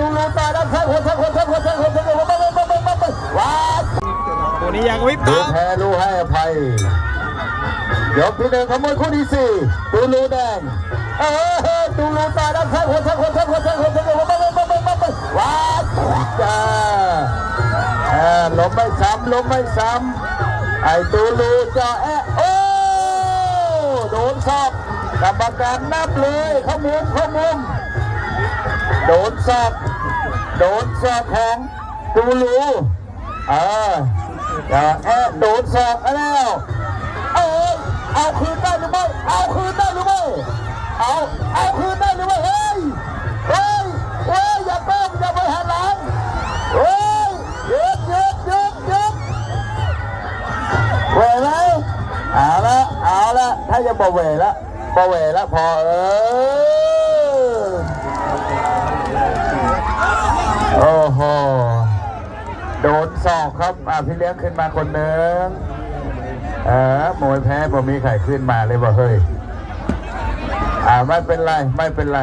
ตูลูตาด้านข้างคนทั้งคนทั้งคนทั้งคนทั้งคนทั้งคนทั้งคนว้าตัวนี้ยังวิบตาแพ้รู้ให้อภัยยกที่หนึ่งขโมยคู่ที่สี่ตูลูแดงเออตูลูตาด้าแข้างคนทั้งคนทั้งคนทั้งคนทั้งคนทั้งคนทั้งคนว้าจ้าล้มไม่ซ้ำล้มไม่ซ้ำไอ้ตูลูจะแอะโอ้โดนซอบกรรมการนับเลยเข้ามุมเข้ามุมโดนซอบ โดนสอบของตูรูเอออย่าแอะโดนสอบแล้วเอ้ยเอาคืนได้หรือไม่เอาคืนได้หรือไม่เอาเอาคืนได้หรือไม่เฮ้ยเฮ้ยเฮ้ยอย่าเพิ่มอย่าไปหันหลังเฮ้ยหยุดหยุดหยุดหยุดเวไหมเอาละเอาละถ้าจะบ่เวละบ่เวละพอเออ โอ้โหโดนศอกครับอะพี่เลี้ยงขึ้นมาคนหนึ่งเออมวยแพ้ผมมีไข่ขึ้นมาเลยว่าเฮ้ยอ่าไม่เป็นไร ไม่เป็นไร